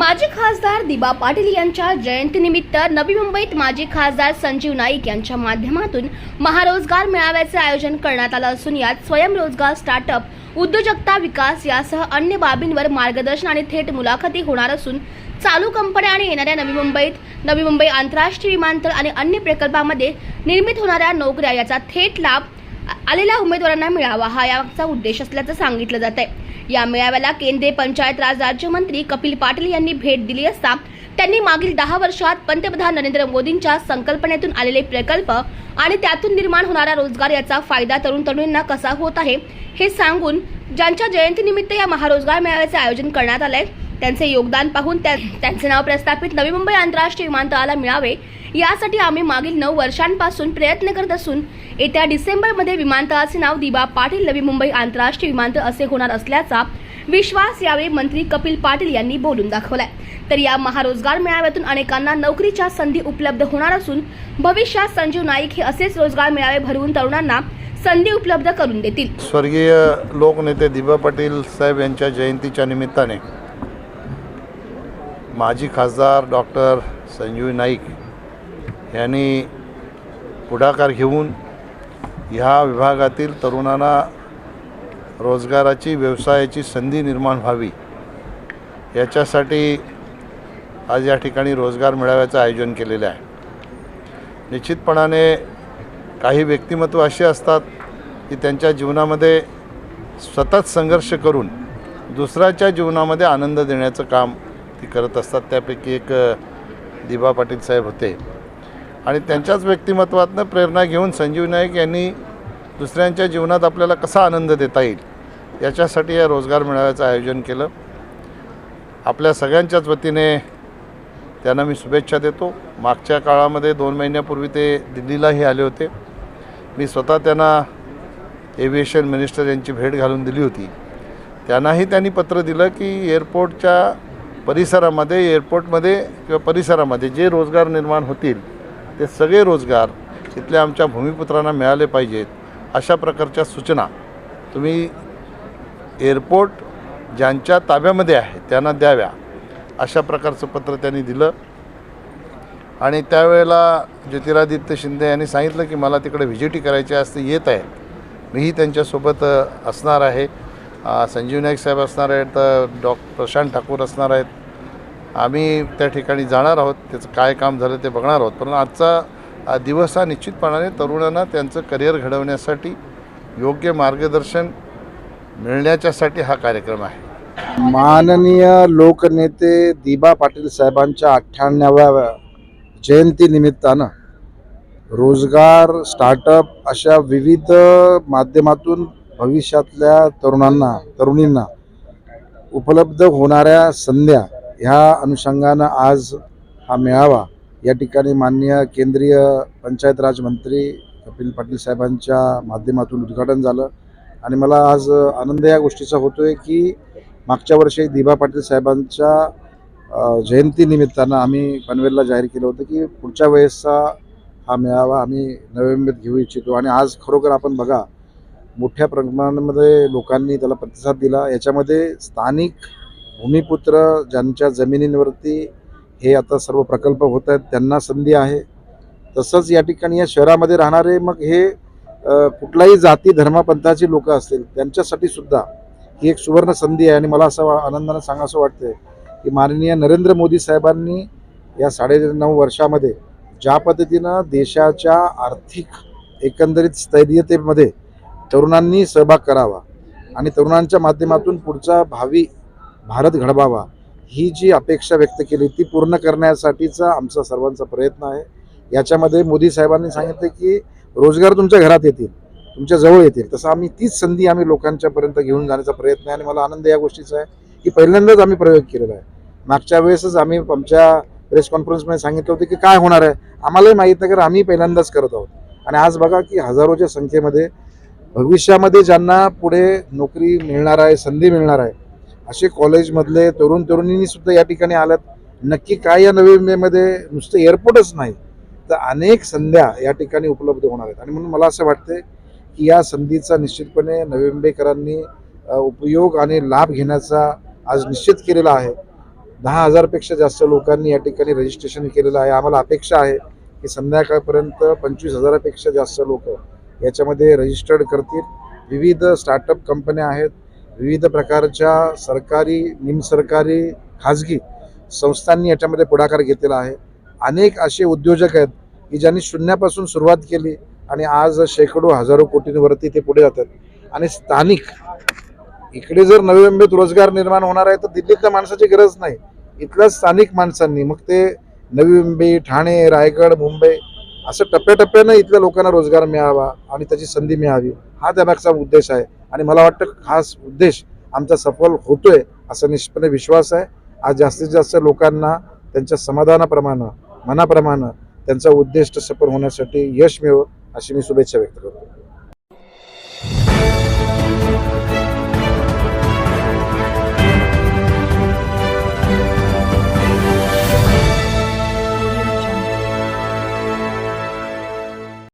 दिबा पाटील यांच्या जयंतीनिमित्त नवी मुंबईत माजी खासदार संजीव नाईक यांच्या माध्यमातून महारोजगार मेळाव्याचे आयोजन करण्यात आलं असून यात स्वयंरोजगार स्टार्टअप उद्योजकता विकास यासह अन्य बाबींवर मार्गदर्शन आणि थेट मुलाखती होणार असून चालू कंपन्या आणि येणाऱ्या नवी मुंबईत नवी मुंबई आंतरराष्ट्रीय विमानतळ आणि अन्य प्रकल्पामध्ये निर्मित होणाऱ्या नोकऱ्या याचा थेट लाभ आलेल्या उमेदवारांना मिळावा हा याचा उद्देश असल्याचं सांगितलं जात आहे या मेळाव्याला केंद्रीय पंचायत राज राज्यमंत्री कपिल पाटील यांनी भेट दिली असता त्यांनी मागील दहा वर्षात पंतप्रधान नरेंद्र मोदींच्या संकल्पनेतून आलेले प्रकल्प आणि त्यातून निर्माण होणारा रोजगार याचा फायदा तरुण तरुणींना कसा होत आहे हे सांगून ज्यांच्या जयंतीनिमित्त या महारोजगार मेळाव्याचे आयोजन करण्यात आले त्यांचे योगदान पाहून त्या- त्यांचे नाव प्रस्थापित नवी मुंबई आंतरराष्ट्रीय विमानतळाला मिळावे. यासाठी आम्ही मागील नऊ वर्षांपासून प्रयत्न करत असून येत्या डिसेंबरमध्ये विमानतळाचे नाव दिबा पाटील नवी मुंबई आंतरराष्ट्रीय विमानतळ असे होणार असल्याचा विश्वास यावेळी मंत्री कपिल पाटील यांनी बोलून दाखवलाय. तर या महारोजगार मेळाव्यातून अनेकांना नोकरीच्या संधी उपलब्ध होणार असून भविष्यात संजीव नाईक हे असेच रोजगार मेळावे भरवून तरुणांना संधी उपलब्ध करून देतील. स्वर्गीय लोकनेते दिबा पाटील साहेब यांच्या जयंतीच्या निमित्ताने माजी खासदार डॉक्टर संजीव नाईक यांनी पुढाकार घेऊन ह्या विभागातील तरुणांना रोजगाराची व्यवसायाची संधी निर्माण व्हावी. याच्यासाठी आज या ठिकाणी रोजगार मेळाव्याचं आयोजन केलेलं आहे. निश्चितपणाने काही व्यक्तिमत्व असे असतात की त्यांच्या जीवनामध्ये सतत संघर्ष करून दुसऱ्याच्या जीवनामध्ये आनंद देण्याचं काम ती करत असतात त्यापैकी एक दिबा पाटील साहेब होते. आणि त्यांच्याच व्यक्तिमत्वातनं प्रेरणा घेऊन संजीव नाईक यांनी दुसऱ्यांच्या जीवनात आपल्याला कसा आनंद देता येईल याच्यासाठी या रोजगार मेळाव्याचं आयोजन केलं. आपल्या सगळ्यांच्याच वतीने त्यांना मी शुभेच्छा देतो. मागच्या काळामध्ये दोन महिन्यापूर्वी ते दिल्लीलाही आले होते. मी स्वतः त्यांना एव्हिएशन मिनिस्टर यांची भेट घालून दिली होती. त्यांनाही त्यांनी पत्र दिलं की एअरपोर्टच्या परिसरामध्ये एअरपोर्टमध्ये किंवा परिसरामध्ये जे रोजगार निर्माण होतील ते सगळे रोजगार इथल्या आमच्या भूमिपुत्रांना मिळाले पाहिजेत अशा प्रकारच्या सूचना तुम्ही एअरपोर्ट ज्यांच्या ताब्यामध्ये आहे त्यांना द्याव्या अशा प्रकारचं पत्र त्यांनी दिलं. आणि त्यावेळेला ज्योतिरादित्य शिंदे यांनी सांगितलं की मला तिकडे व्हिजिटी करायची असते येत आहेत मीही त्यांच्यासोबत असणार आहे. संजीव नाईक साहेब असणार आहेत तर डॉ प्रशांत ठाकूर असणार आहेत. आम्ही त्या ठिकाणी जाणार आहोत त्याचं काय काम झालं ते बघणार आहोत. पण आजचा दिवस हा निश्चितपणाने तरुणांना त्यांचं करिअर घडवण्यासाठी योग्य मार्गदर्शन मिळण्याच्यासाठी हा कार्यक्रम आहे. माननीय लोकनेते दिबा पाटील साहेबांच्या अठ्ठ्याण्णव्या जयंतीनिमित्तानं रोजगार स्टार्टअप अशा विविध माध्यमातून भविष्यातल्या तरुणांना तरुणींना उपलब्ध होणाऱ्या संध्या ह्या अनुषंगानं आज हा मेळावा या ठिकाणी माननीय केंद्रीय पंचायत राज मंत्री कपिल पाटील साहेबांच्या माध्यमातून उद्घाटन झालं. आणि मला आज आनंद या गोष्टीचा होतो आहे की मागच्या वर्षी दिभा पाटील साहेबांच्या जयंतीनिमित्तानं आम्ही पनवेलला जाहीर केलं होतं की पुढच्या वेळेसचा हा मेळावा आम्ही नोव्हेंबरात घेऊ इच्छितो. आणि आज खरोखर आपण बघा मोठ्या प्रमाणामध्ये लोकांनी त्याला प्रतिसाद दिला. याच्यामध्ये स्थानिक भूमिपुत्र ज्यांच्या जमिनींवरती हे आता सर्व प्रकल्प होत आहेत त्यांना संधी आहे. तसंच या ठिकाणी या शहरामध्ये राहणारे मग हे कुठलाही जाती धर्मापंथाची लोक असतील त्यांच्यासाठी सुद्धा ही एक सुवर्ण संधी आहे. आणि मला असं वा- आनंदानं सांगावं वाटते की माननीय नरेंद्र मोदी साहेबांनी या साडे नऊ वर्षामध्ये ज्या पद्धतीनं देशाच्या आर्थिक एकंदरीत स्थैर्यतेमध्ये तरुणांनी सहभाग करावा आणि तरुणांच्या माध्यमातून पुढचा भावी भारत घडवावा ही जी अपेक्षा व्यक्त केली ती पूर्ण करण्यासाठीचा आमचा सर्वांचा प्रयत्न आहे. याच्यामध्ये मोदी साहेबांनी सांगितले की रोजगार तुमच्या घरात येतील तुमच्या जवळ येतील. तसं आम्ही तीच संधी आम्ही लोकांच्यापर्यंत घेऊन जाण्याचा प्रयत्न आहे आणि मला आनंद या गोष्टीचा आहे की पहिल्यांदाच आम्ही प्रयोग केलेला आहे. मागच्या वेळेसच आम्ही आमच्या प्रेस कॉन्फरन्समध्ये सांगितलं होतं की काय होणार आहे? आम्हालाही माहीत नाही कारण आम्ही पहिल्यांदाच करत आहोत. आणि आज बघा की हजारोच्या संख्येमध्ये भविष्यामध्ये ज्यांना पुढे नोकरी मिळणार आहे संधी मिळणार आहे असे कॉलेजमधले तरुण तरुणींनी सुद्धा या ठिकाणी आल्यात. नक्की काय या नवी मुंबईमध्ये? नुसतं एअरपोर्टच नाही तर अनेक संध्या या ठिकाणी उपलब्ध होणार आहेत. आणि म्हणून मला असं वाटते की या संधीचा निश्चितपणे नवी मुंबईकरांनी उपयोग आणि लाभ घेण्याचा आज निश्चित केलेला आहे. दहा हजारपेक्षा जास्त लोकांनी या ठिकाणी रजिस्ट्रेशन केलेलं आहे. आम्हाला अपेक्षा आहे की संध्याकाळपर्यंत पंचवीस हजारापेक्षा जास्त लोक याच्यामध्ये रजिस्टर्ड करतील. विविध स्टार्टअप कंपन्या आहेत. विविध प्रकारच्या सरकारी निमसरकारी खाजगी संस्थांनी याच्यामध्ये पुढाकार घेतलेला आहे. अनेक असे उद्योजक आहेत की ज्यांनी शून्यापासून सुरुवात केली आणि आज शेकडो हजारो कोटींवरती ते पुढे जातात. आणि स्थानिक इकडे जर नवी रोजगार निर्माण होणार आहे तर दिल्लीतल्या माणसाची गरज नाही. इथल्या स्थानिक माणसांनी मग ते नवी मुंबई ठाणे रायगड मुंबई असं टप्प्याटप्प्यानं इथल्या लोकांना रोजगार मिळावा आणि त्याची संधी मिळावी हा त्यामागचा उद्देश आहे. आणि मला वाटतं खास उद्देश आमचा सफल होतोय असा निष्पणे विश्वास आहे. आज जास्तीत जास्त लोकांना त्यांच्या समाधानाप्रमाणे मनाप्रमाणे त्यांचा उद्दिष्ट सफल होण्यासाठी यश मिळो अशी मी शुभेच्छा व्यक्त करतो.